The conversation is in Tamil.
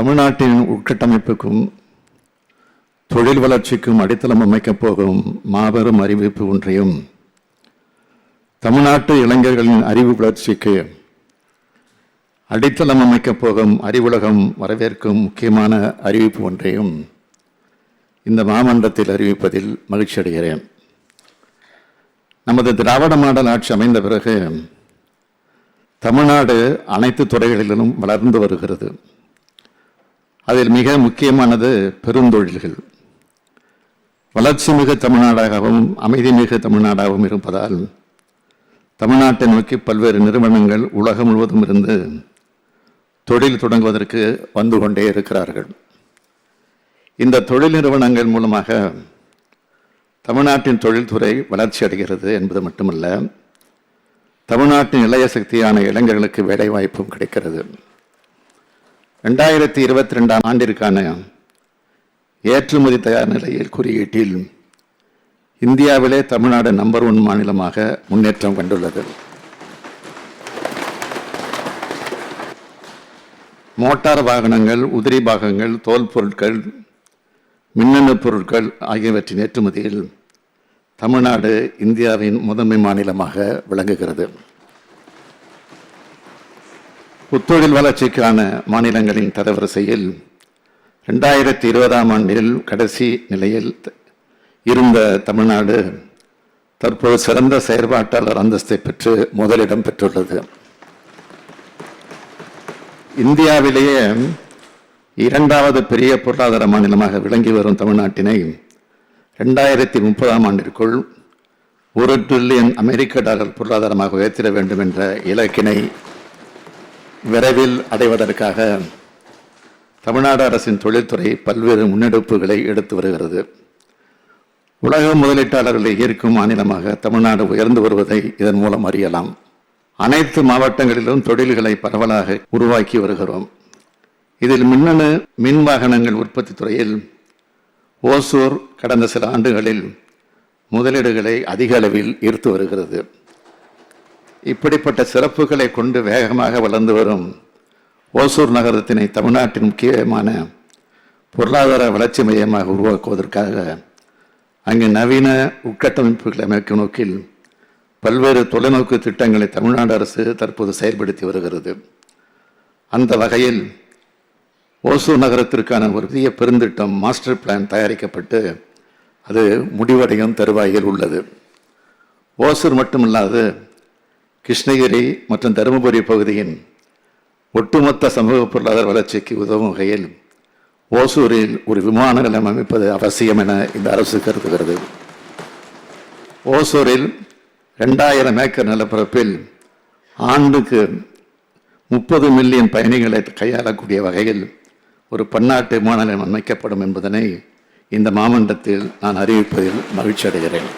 தமிழ்நாட்டின் உட்கட்டமைப்புக்கும் தொழில் வளர்ச்சிக்கும் அடித்தளம் அமைக்கப் போகும் மாபெரும் அறிவிப்பு ஒன்றையும் தமிழ்நாட்டு இளைஞர்களின் அறிவு வளர்ச்சிக்கு அடித்தளம் அமைக்கப் போகும் அறிவுலகம் வரவேற்கும் முக்கியமான அறிவிப்பு ஒன்றையும் இந்த மாமன்றத்தில் அறிவிப்பதில் மகிழ்ச்சி அடைகிறேன். நமது திராவிட மாடல் ஆட்சி அமைந்த பிறகு தமிழ்நாடு அனைத்து துறைகளிலும் வளர்ந்து வருகிறது. அதில் மிக முக்கியமானது பெருந்தொழில்கள். வளர்ச்சி மிகு தமிழ்நாடாகவும் அமைதி மிகு தமிழ்நாடாகவும் இருப்பதால் தமிழ்நாட்டை நோக்கி பல்வேறு நிறுவனங்கள் உலகம் முழுவதும் இருந்து தொழில் தொடங்குவதற்கு வந்து கொண்டே இருக்கிறார்கள். இந்த தொழில் நிறுவனங்கள் மூலமாக தமிழ்நாட்டின் தொழில்துறை வளர்ச்சி அடைகிறது என்பது மட்டுமல்ல தமிழ்நாட்டின் இளைய சக்தியான இளைஞர்களுக்கு வேலைவாய்ப்பும் கிடைக்கிறது. ரெண்டாயிரத்தி இருபத்தி ரெண்டாம் ஆண்டிற்கான ஏற்றுமதி தயார் நிலையில் குறியீட்டில் இந்தியாவிலே தமிழ்நாடு நம்பர் ஒன் மாநிலமாக முன்னேற்றம் கண்டுள்ளது. மோட்டார் வாகனங்கள் உதிரி பாகங்கள் தோல் பொருட்கள் மின்னணு பொருட்கள் ஆகியவற்றின் ஏற்றுமதியில் தமிழ்நாடு இந்தியாவின் முதன்மை மாநிலமாக விளங்குகிறது. புத்தொழில் வளர்ச்சிக்கான மாநிலங்களின் தரவரிசையில் ரெண்டாயிரத்தி இருபதாம் ஆண்டில் கடைசி நிலையில் இருந்த தமிழ்நாடு தற்போது சிறந்த செயற்பாட்டாளர் அந்தஸ்தை பெற்று முதலிடம் பெற்றுள்ளது. இந்தியாவிலேயே இரண்டாவது பெரிய பொருளாதார மாநிலமாக விளங்கி வரும் தமிழ்நாட்டினை ரெண்டாயிரத்தி முப்பதாம் ஆண்டிற்குள் ஒரு ட்ரில்லியன் அமெரிக்க டாலர் பொருளாதாரமாக உயர்த்திட வேண்டும் என்ற இலக்கினை விரைவில் அடைவதற்காக தமிழ்நாடு அரசின் தொழில்துறை பல்வேறு முன்னெடுப்புகளை எடுத்து வருகிறது. உலக முதலீட்டாளர்களை ஈர்க்கும் மாநிலமாக தமிழ்நாடு உயர்ந்து வருவதை இதன் மூலம் அறியலாம். அனைத்து மாவட்டங்களிலும் தொழில்களை பரவலாக உருவாக்கி வருகிறோம். இதில் மின்னணு மின் வாகனங்கள் உற்பத்தி துறையில் ஓசூர் கடந்த சில ஆண்டுகளில் முதலீடுகளை அதிக அளவில் ஈர்த்து வருகிறது. இப்படிப்பட்ட சிறப்புகளை கொண்டு வேகமாக வளர்ந்து வரும் ஓசூர் நகரத்தினை தமிழ்நாட்டின் முக்கியமான பொருளாதார வளர்ச்சி மையமாக உருவாக்குவதற்காக அங்கு நவீன உட்கட்டமைப்புகளை அமைக்கும் நோக்கில் பல்வேறு தொலைநோக்கு திட்டங்களை தமிழ்நாடு அரசு தற்போது செயல்படுத்தி வருகிறது. அந்த வகையில் ஓசூர் நகரத்திற்கான ஒரு புதிய பெருந்திட்டம் மாஸ்டர் பிளான் தயாரிக்கப்பட்டு அது முடிவடையும் தருவாயில் உள்ளது. ஓசூர் மட்டுமல்லாது கிருஷ்ணகிரி மற்றும் தருமபுரி பகுதியின் ஒட்டுமொத்த சமூக பொருளாதார வளர்ச்சிக்கு உதவும் வகையில் ஓசூரில் ஒரு விமான நிலையம் அமைப்பது அவசியம் என இந்த அரசு கருதுகிறது. ஓசூரில் ரெண்டாயிரம் ஏக்கர் நிலப்பரப்பில் ஆண்டுக்கு முப்பது மில்லியன் பயணிகளை கையாளக்கூடிய வகையில் ஒரு பன்னாட்டு விமான நிலையம் அமைக்கப்படும் என்பதனை இந்த மாமன்றத்தில் நான் அறிவிப்பதில் மகிழ்ச்சி அடைகிறேன்